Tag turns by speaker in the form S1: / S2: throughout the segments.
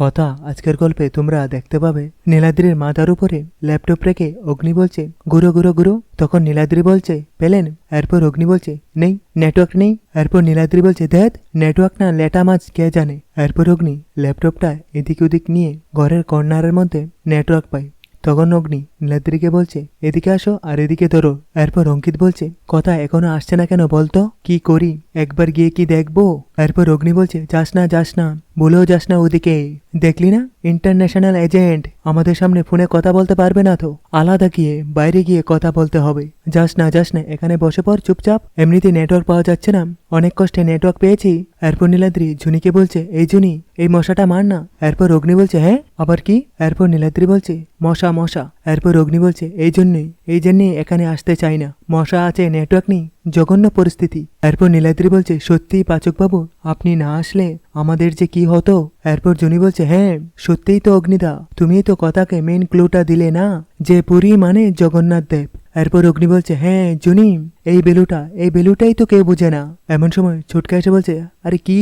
S1: কথা আজকের গল্পে তোমরা দেখতে পাবে। নীলাদ্রির মাথার উপরে ল্যাপটপ রেখে অগ্নি বলছে, গুরু গুরু গুরু। তখন নীলাদ্রি বলছে, পেলেন। এরপর অগ্নি বলছে, নেই নেটওয়ার্ক নেই। এরপর নীলাদ্রি বলছে, দেখ নেটওয়ার্ক না লেটা মাছ, কে জানে? এরপর অগ্নি ল্যাপটপটা এদিক ওদিক নিয়ে ঘরের কর্নারের মধ্যে নেটওয়ার্ক পায়। তখন অগ্নি নীলাদ্রিকে বলছে, এদিকে আসো আর এদিকে ধরো। এরপর অঙ্কিত বলছে, কথা এখনও আসছে না কেন বলতো? কি করি? একবার গিয়ে কি দেখব? এরপর অগ্নি বলছে, যাস না যাস না, বলেও যাস না ওদিকে। দেখলি না? ইন্টারন্যাশনাল এজেন্ট আমাদের সামনে ফোনে কথা বলতে পারবে না তো। আলাদা গিয়ে, বাইরে গিয়ে কথা বলতে হবে। যাস না যাস না, এখানে বসে পর চুপচাপ। এমনিতে নেটওয়ার্ক পাওয়া যাচ্ছে না। অনেক কষ্টে নেটওয়ার্ক পেয়েছি। এরপর নীলাদ্রি ঝুনিকে বলছে, এই ঝুনি, এই মশাটা মার না। এরপর অগ্নি বলছে হ্যাঁ আবার কি? এরপর নীলাদ্রি বলছে, মশা মশা। এরপর অগ্নি বলছে, এই জন্যই এই জন্যই এখানে আসতে চাই না। মশা আছে নেটওয়ার্ক নেই, জঘন্য পরিস্থিতি। এরপর নীলাদ্রি বলছে, সত্যিই পাচকবাবু, আপনি না আসলে আমাদের যে কি হতো? এরপর জনি বলছে হ্যাঁ সত্যিই তো অগ্নিদা, তুমি তো কথাকে মেন ক্লুটা দিলে না, যে পুরী মানে জগন্নাথ দেব। এরপর অগ্নি বলছে হ্যাঁ জুনি, এই বেলুটা, এই বেলুটাই তো কেউ বুঝে না। এমন সময় ছুটকা এসে বলছে, আরে কি,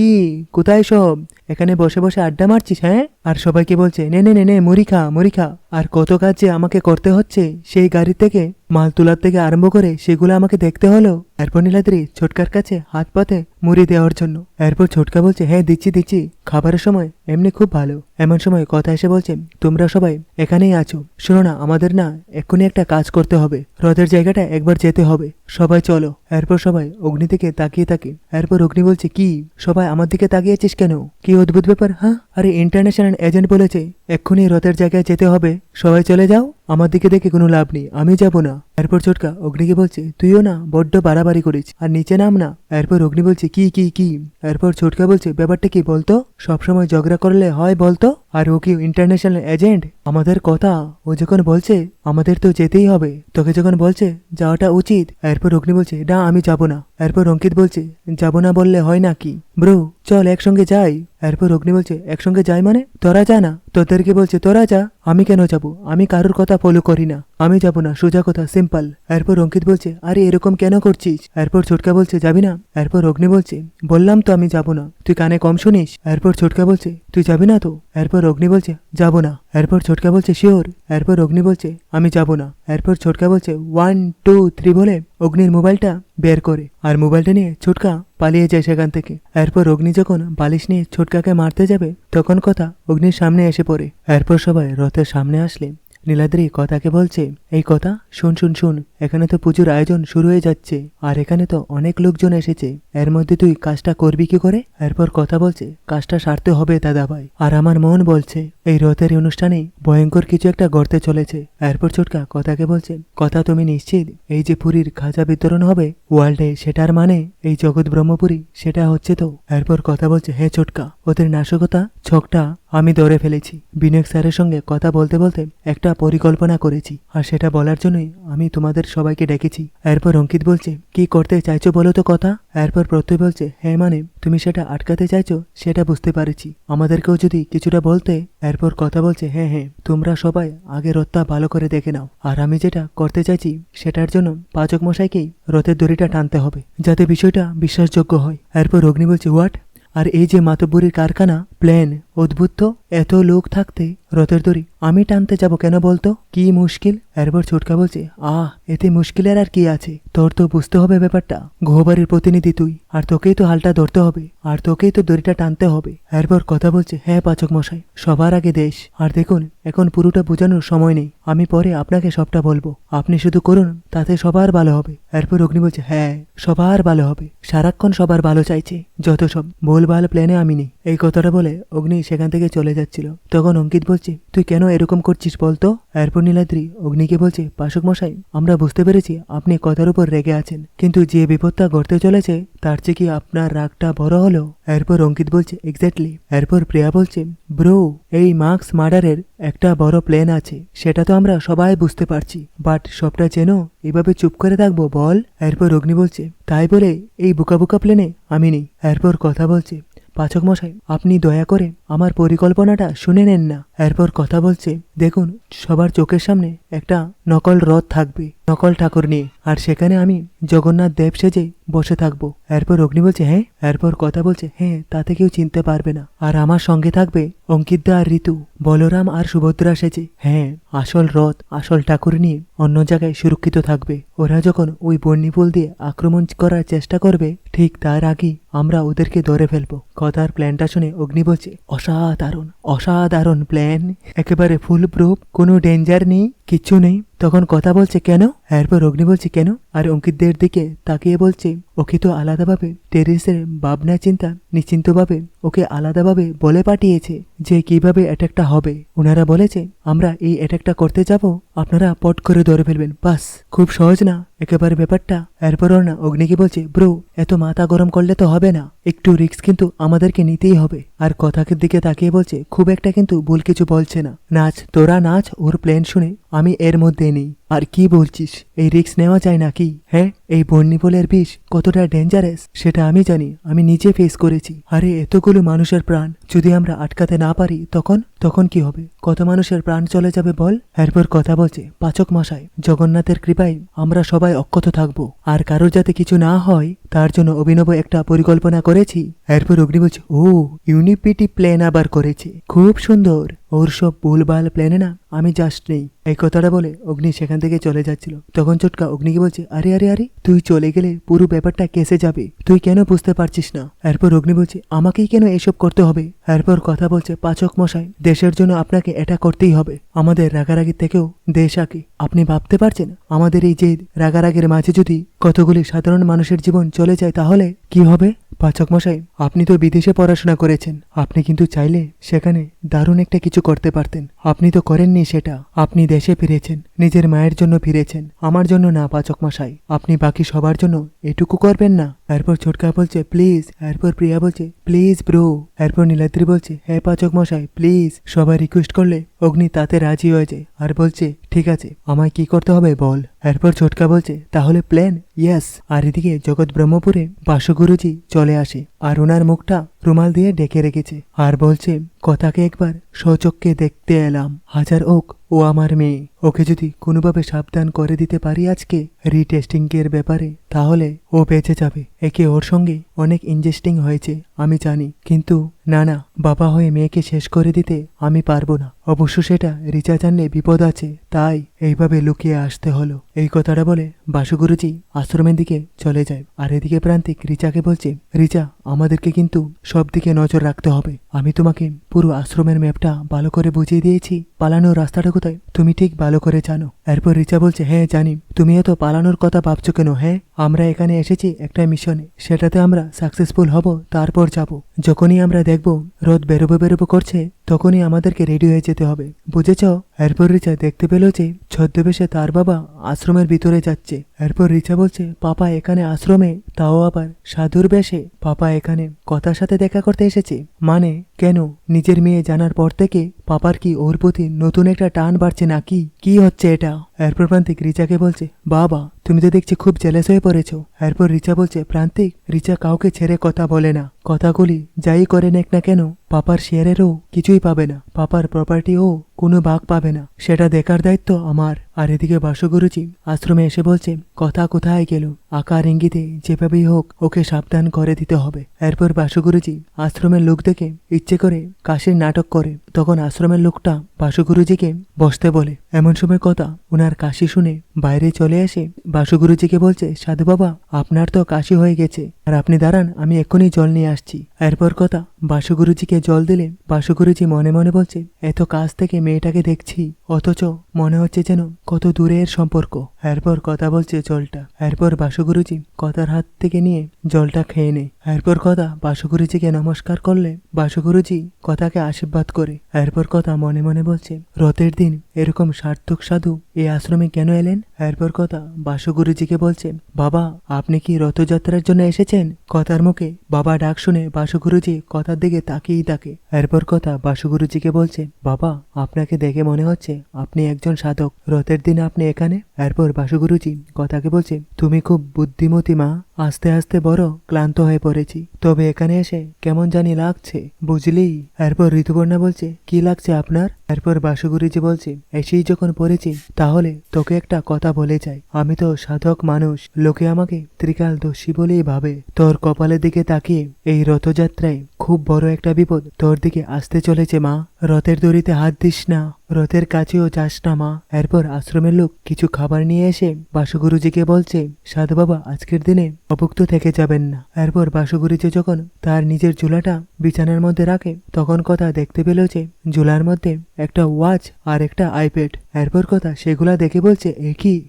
S1: কোথায় সব? এখানে বসে বসে আড্ডা মারছিস হ্যাঁ? আর সবাইকে বলছে, নে নে নে নে, মুড়ি খা মুড়ি খা। আর কত কাজ যে আমাকে করতে হচ্ছে, সেই গাড়ি থেকে মাল তোলার থেকে আরম্ভ করে সেগুলো আমাকে দেখতে হলো। এরপর নীলাদ্রি ছোটকার কাছে হাত পাতে মুড়ি দেওয়ার জন্য। এরপর ছোটকা বলছে হ্যাঁ দিচ্ছি দিচ্ছি। খাবারের সময় এমনি খুব ভালো। এমন সময় কথা এসে বলছে, তোমরা সবাই এখানেই আছো। শোনো না, আমাদের না এক্ষুনি একটা কাজ করতে হবে। হ্রদের জায়গাটা একবার যেতে হবে। সবাই চলো। এরপর সবাই অগ্নি দিকে তাকিয়ে থাকে। এরপর অগ্নি বলছে, কি? সবাই আমার দিকে তাকিয়েছিস কেন? কি অদ্ভুত ব্যাপার হ্যাঁ? আরে ইন্টারন্যাশনাল এজেন্ট বলেছে, এক্ষুনি রথের জায়গায় যেতে হবে। সবাই চলে যাও, আমার দিকে দেখে কোনো লাভ নেই, আমি যাব না। এরপর ছোটকা অগ্নিকে বলছে, তুইও না, বড্ড বাড়াবাড়ি করিস, আর নিচে নাম না। এরপর অগ্নি বলছে, কি কি কি? এরপর ছোটকা বলছে, ব্যাপারটা কি বলতো? সবসময় ঝগড়া করলে হয় বলতো? আর ও কি ইন্টারন্যাশনাল এজেন্ট আমাদের কথা, ও যখন বলছে, আমাদের তো যেতেই হবে। তোকে যখন বলছে, যাওয়াটা উচিত। এরপর অগ্নি বলছে না, আমি যাব না। এরপর অঙ্কিত বলছে, যাব না বললে হয় না কি? ব্রো, চল একসঙ্গে যাই। এরপর অগ্নি বলছে, একসঙ্গে যাই মানে? তোরা যা না। তোদেরকে বলছে, তোরা যা, আমি কেন যাব? আমি কারোর কথা ফলো করি না। আমি যাব না, সোজা কথা সিম্পল এরপর অঙ্কিত বলছে, আরে, এরকম কেন করছিস? এরপর ছোটকা বলছে, যাবি না? এরপর অগ্নি বলছে, বললাম তো আমি যাব না। তুই কানে কম শুনিস? এরপর ছোটকা বলছে, তুই যাবি না তো? এরপর অগ্নি বলছে, যাব না। এরপর ছোটকা বলছে, শিওর। এরপর অগ্নি বলছে, আমি যাব না। এরপর ছোটকা বলছে, ওয়ান, টু, থ্রি বলে অগ্নির মোবাইলটা বের করে। আর মোবাইলটা নিয়ে ছোটকা পালিয়ে যায় সেখান থেকে। এরপর অগ্নি যখন বালিশ নিয়ে ছোটকাকে মারতে যাবে, তখন কথা অগ্নির সামনে এসে পড়ে। এরপর সবাই রথের সামনে আসলে। নীলাদ্রি কথাকে বলছে, এই কথা, শুন শুন শুন, এখানে তো পুজোর আয়োজন শুরু হয়ে যাচ্ছে, আর এখানে তো অনেক লোকজন এসেছে। এর মধ্যে তুই কাজটা করবি কি করে? এরপর কথা বলছে, কাজটা সারতে হবে দাদা ভাই। আর আমার মন বলছে, এই রথের অনুষ্ঠানে ভয়ঙ্কর কিছু একটা গড়তে চলেছে। এরপর ছোটকা কথাকে বলছে, কথা তুমি নিশ্চিত, এই যে পুরীর খাজা বিতরণ হবে ওয়ার্ল্ডে সেটার মানে এই জগৎ ব্রহ্মপুরী, সেটা হচ্ছে তো? এরপর কথা বলছে, হে ছোটকা ওদের নাশকতা, ছকটা আমি ধরে ফেলেছি। বিনয় স্যারের সঙ্গে কথা বলতে বলতে একটা পরিকল্পনা করেছি, আর সেটা বলার জন্যই আমি তোমাদের সবাইকে ডেকেছি। এরপর অঙ্কিত বলছে, কি করতে চাইছো বলো তো কথা? এরপর প্রত্যয় বলছে হ্যাঁ মানে তুমি সেটা আটকাতে চাইছো? সেটা বুঝতে পারেছি। আমাদেরকেও যদি কিছুটা বলতে? এরপর কথা বলছে হ্যাঁ হ্যাঁ তোমরা সবাই আগে রথটা ভালো করে দেখে নাও। আর আমি যেটা করতে চাইছি, সেটার জন্য পাচক মশাইকেই রথের দড়িটা টানতে হবে, যাতে বিষয়টা বিশ্বাসযোগ্য হয়। এরপর অগ্নি বলছে, হোয়াট? আর এই যে মাতব্বরীর কারখানা প্লেন, অদ্ভুত তো, এত লোক থাকতে, রথের দড়ি, আমি টানতে যাব কেন বলতো? কি মুশকিল? এরপর ছোটকা বলছে, আহ, এতে মুশকিলের আর কি আছে? তোর তো বুঝতে হবে ব্যাপারটা ঘোবাড়ির প্রতিনিধি তুই, আর তোকেই তো হালটা ধরতে হবে, আর তোকেই তো দড়িটা টানতে হবে। এরপর কথা বলছে হ্যাঁ পাচক মশাই, সবার আগে দেশ, আর দেখুন, এখন পুরোটা বোঝানোর সময় নেই, আমি পরে আপনাকে সবটা বলব, আপনি শুধু করুন, তাতে সবার ভালো হবে। এরপর অগ্নি বলছে হ্যাঁ সবার ভালো হবে, সারাক্ষণ সবার ভালো চাইছে, যত সব, ভুলভাল প্ল্যানে আমি নেই। এই কথাটা বলে অগ্নি সেখান থেকে চলে যাচ্ছিল। তখন অঙ্কিত বলছে, তুই কেন এরকম করছিস বলতো? এরপর নীলাদ্রি অগ্নিকে বলছে, পাশক মশাই, আমরা বুঝতে পেরেছি আপনি কথার উপর রেগে আছেন, কিন্তু যে বিপদটা ঘটতে চলেছে, তার চেয়ে কি আপনার রাগটা বড় হলো? এরপর অঙ্কিত বলছে এক্স্যাক্টলি এরপর প্রিয়া বলছে ব্রো এই মার্কস মার্ডারের একটা বড় প্ল্যান আছে, সেটা তো আমরা সবাই বুঝতে পারছি বাট সবটা যেন এভাবে চুপ করে থাকব বল? এরপর অগ্নি বলছে, তাই বলে এই বুকা বুকা প্লেনে আমি নেই। এরপর কথা বলছে পাচক মশাই, আপনি দয়া করে আমার পরিকল্পনাটা শুনে নেন না। এরপর কথা বলছে, দেখুন, সবার চোখের সামনে একটা নকল রথ থাকবে। নকল ঠাকুর নিয়ে আর সেখানে আমি জগন্নাথ দেব সেজে বসে থাকব। এরপর অগ্নি বলছে হ্যাঁ? এরপর কথা বলছে হ্যাঁ তাতে কেউ চিনতে পারবে না। আর আমার সঙ্গে থাকবে অঙ্কিতদা আর ঋতু। বলরাম আর সুভদ্রা সেজে। হ্যাঁ আসল রথ, আসল ঠাকুর নিয়ে অন্য জায়গায় সুরক্ষিত থাকবে। ওরা যখন ওই বন্যিপুল দিয়ে আক্রমণ করার চেষ্টা করবে, ঠিক তার আগে আমরা ওদেরকে ধরে ফেলব। কথার প্ল্যানটা শুনে অগ্নি বলছে, অসাধারণ অসাধারণ প্ল্যান একেবারে ফুল প্রুফ কোনো ডেঞ্জার নেই। কিচ্ছু নেই। তখন কথা বলছে, কেন? এরপর অগ্নি বলছে, কেন? আর অঙ্কিতদের দিকে তাকিয়ে বলছে ওকে তো আলাদাভাবে টেরিসের ভাবনা চিন্তা নিশ্চিন্তভাবে ওকে আলাদাভাবে বলে পাঠিয়েছে যে কীভাবে অ্যাটাকটা হবে। ওনারা বলেছে, আমরা এই অ্যাটাকটা করতে যাব, আপনারা পট করে ধরে ফেলবেন। বাস, খুব সহজ না। একেবারে ব্যাপারটা। এরপর না অগ্নিকে বলছে, ব্রো, এত মাথা গরম করলে তো হবে না। একটু রিস্ক কিন্তু আমাদেরকে নিতেই হবে। আর কথাকে দিকে তাকিয়ে বলছে, খুব একটা কিন্তু ভুল কিছু বলছে না। নাচ, তোরা নাচ, ওর প্ল্যান শুনে আমি এর মধ্যে নেই। আর কি বলছিস? এই রিস্ক নেওয়া যায় নাকি? হ্যাঁ এই বন্যিপলের বিষ কতটা ডেঞ্জারাস সেটা আমি জানি, আমি নিজে ফেস করেছি। আরে, এতগুলো মানুষের প্রাণ যদি আমরা আটকাতে না পারি, তখন? তখন কি হবে? কত মানুষের প্রাণ চলে যাবে বল? এরপর কথা বলছে পাচক মশাই, জগন্নাথের কৃপায় আমরা সবাই অক্ষত থাকব। আর কারোর যাতে কিছু না হয়, তার জন্য অভিনব একটা পরিকল্পনা করেছি। এরপর অগ্নি বলছে, ও ইউনিপিটি প্ল্যান আবার করেছে। খুব সুন্দর। ওর সব ভুলভাল প্ল্যানে না আমি জাস্ট নেই। এই কথাটা বলে অগ্নি সেখান থেকে চলে যাচ্ছিল। তখন চটকা অগ্নিকে বলছে, আরে আরে আরে, তুই চলে গেলে পুরো ব্যাপারটা কেসে যাবে। তুই কেন বুঝতে পারছিস না? এরপর অগ্নি বলছে, আমাকেই কেন এসব করতে হবে? এরপর কথা বলছে, পাচক মশাই, দেশের জন্য আপনাকে এটা করতেই হবে। আমাদের রাগারাগি থেকেও দেশ আগে আপনি ভাবতে পারছেন? আমাদের এই যে রাগারাগের মাঝে যদি কতগুলি সাধারণ মানুষের জীবন চলে যায় তাহলে কি হবে? পাচক মশাই, আপনি তো বিদেশে পড়াশোনা করেছেন। আপনি কিন্তু চাইলে সেখানে দারুণ একটা কিছু করতে পারতেন। আপনি তো করেননি সেটা। আপনি দেশে ফিরেছেন, নিজের মায়ের জন্য ফিরেছেন। আমার জন্য না, পাচক মশাই। আপনি বাকি সবার জন্য এটুকু করবেন না। এরপর ছোটকা বলছে, প্লিজ। এরপর প্রিয়া বলছে, প্লিজ ব্রো। এরপর নীলাদ্রি বলছে হ্যাঁ পাচক মশাই, প্লিজ। সবাই রিকোয়েস্ট করলে অগ্নি তাতে রাজি হয়ে যায় আর বলছে, ঠিক আছে, আমায় কি করতে হবে বল। এরপর ছোটকা বলছে, তাহলে প্ল্যান ইয়াস আর এদিকে জগৎ ব্রহ্মপুরে বাসগুরুজি চলে আসে আর ওনার মুখটা রুমাল দিয়ে ডেকে রেখেছে আর বলছে, কথাকে একবার সচক্ষে দেখতে এলাম। হাজার ওক ও আমার মেয়ে, ওকে যদি কোনোভাবে সাবধান করে দিতে পারি আজকে রিটেস্টিং এর ব্যাপারে, তাহলে ও বেঁচে যাবে। একে ওর সঙ্গে অনেক ইনজেস্টিং হয়েছে, আমি জানি। কিন্তু না না, বাবা হয়ে মেয়েকে শেষ করে দিতে আমি পারব না। অবশ্য সেটা রিচা জানলে বিপদ আছে, তাই এইভাবে লুকিয়ে আসতে হলো। এই কথাটা বলে বাসুগুরুজি আশ্রমের দিকে চলে যায়। আর এদিকে প্রান্তিক রিচাকে বলছে, রিচা, আমাদেরকে কিন্তু সব দিকে নজর রাখতে হবে। আমি তোমাকে পুরো আশ্রমের ম্যাপটা ভালো করে বুঝিয়ে দিয়েছি। পালানোর রাস্তাটা কোথায় তুমি ঠিক ভালো করে জানো। এরপর রিচা বলছে হ্যাঁ জানি। তুমি এত পালানোর কথা ভাবছ কেন? হ্যাঁ আমরা এখানে এসেছি একটা মিশনে। সেটাতে আমরা সাকসেসফুল হব, তারপর যাব। যখনই আমরা দেখব রোদ বেরোবো বেরোবো করছে, তখনই আমাদেরকে রেডি হয়ে যেতে হবে। বুঝেছ? এরপর রিচা দেখতে পেল যে ছদ্মবেশে তার বাবা আশ্রমের ভিতরে যাচ্ছে। এরপর রিচা বলছে, পাপা এখানে আশ্রমে, তাও আবার সাধুর বেশে। পাপা এখানে কথার সাথে দেখা করতে এসেছে। মানে কেন? নিজের মেয়ে জানার পর থেকে পাপার কি ওর প্রতি নতুন একটা টান বাড়ছে নাকি? কি হচ্ছে এটা? এরপর প্রান্তিক রিচাকে বলছে বাবা তুমি তো দেখছি খুব জেলেস হয়ে পড়েছো। এরপর রিচা বলছে প্রান্তিক রিচা কাউকে ছেড়ে কথা বলে না। কথাগুলি যাই করে নেক না কেন, পাপার শেয়ারেরও কিছুই পাবে না। পাপার প্রপার্টিও কোনো ভাগ পাবে না। সেটা দেখার দায়িত্ব আমার। আর এদিকে বাসগুরুজি আশ্রমে এসে বলছে, কথা কোথায় গেল? আকার ইঙ্গিতে যেভাবেই হোক ওকে সাবধান করে দিতে হবে। এরপর বাসুগুরুজি আশ্রমের লোক দেখে ইচ্ছে করে কাশির নাটক করে। তখন আশ্রমের লোকটা বাসুগুরুজিকে বসতে বলে, এমন সময় কথা ওনার কাশি শুনে বাইরে চলে এসে বাসুগুরুজিকে বলছে, সাধু বাবা, আপনার তো কাশি হয়ে গেছে। আর আপনি দাঁড়ান, আমি এক্ষুনি জল নিয়ে আসছি। এরপর কথা বাসুগুরুজিকে জল দিলে বাসুগুরুজি মনে মনে বলছে, এত কাছ থেকে মেয়েটাকে দেখছি, অথচ মনে হচ্ছে যেন কত দূরের সম্পর্ক। এরপর কথা বলছে জলটা। এরপর বাসুগুরুজি কথার হাত থেকে নিয়ে জলটা খেয়ে নেয়। এরপর কথা বাসুগুরুজিকে নমস্কার করলে বাসুগুরুজি কথাকে আশীর্বাদ করে। এরপর কথা মনে মনে বলছে, রথের দিন এরকম সার্থক সাধু এই আশ্রমে কেন এলেন? এরপর কথা বাসুগুরুজিকে বলছে, বাবা, আপনি কি রথযাত্রার জন্য এসেছেন? কথার মুখে বাবা ডাক শুনে বাসুগুরুজি কথার দিকে তাকিয়েই থাকে এরপর কথা বাসুগুরুজিকে বলছে, বাবা, আপনাকে দেখে মনে হচ্ছে আপনি একজন সাধক। রথের দিন আপনি এখানে? এরপর বাসুগুরুজি কথাকে বলছে, তুমি খুব বুদ্ধিমতী মা আস্তে আস্তে বড় ক্লান্ত হয়ে পড়েছি। তবে এখানে এসে কেমন জানি লাগছে, বুঝলি? এরপর ঋতুপর্ণা বলছে, কি লাগছে আপনার? এরপর বাসুগুরুজি বলছে, এসেই যখন পড়েছি, তাহলে তোকে একটা কথা বলে যাই। আমি তো সাধক মানুষ, লোকে আমাকে ত্রিকাল দোষী বলেই ভাবে। তোর কপালের দিকে তাকিয়ে এই রথযাত্রায় খুব বড় একটা বিপদ তোর দিকে আসতে চলেছে, মা। রথের দড়িতে হাত দিস না, রথের কাছেও যাস না মা। এরপর আশ্রমের লোক কিছু খাবার নিয়ে এসে বাসুগুরুজিকে বলছে, সাধু বাবা, আজকের দিনে অভুক্ত থেকে যাবেন না। এরপর বাসুগুরুজি যখন তার নিজের ঝুলাটা বিছানার মধ্যে রাখে, তখন কথা দেখতে পেল যে ঝুলার মধ্যে একটা ওয়াচ আর একটা আইপ্যাড। এরপর কথা সেগুলা দেখে বলছে, এ কি?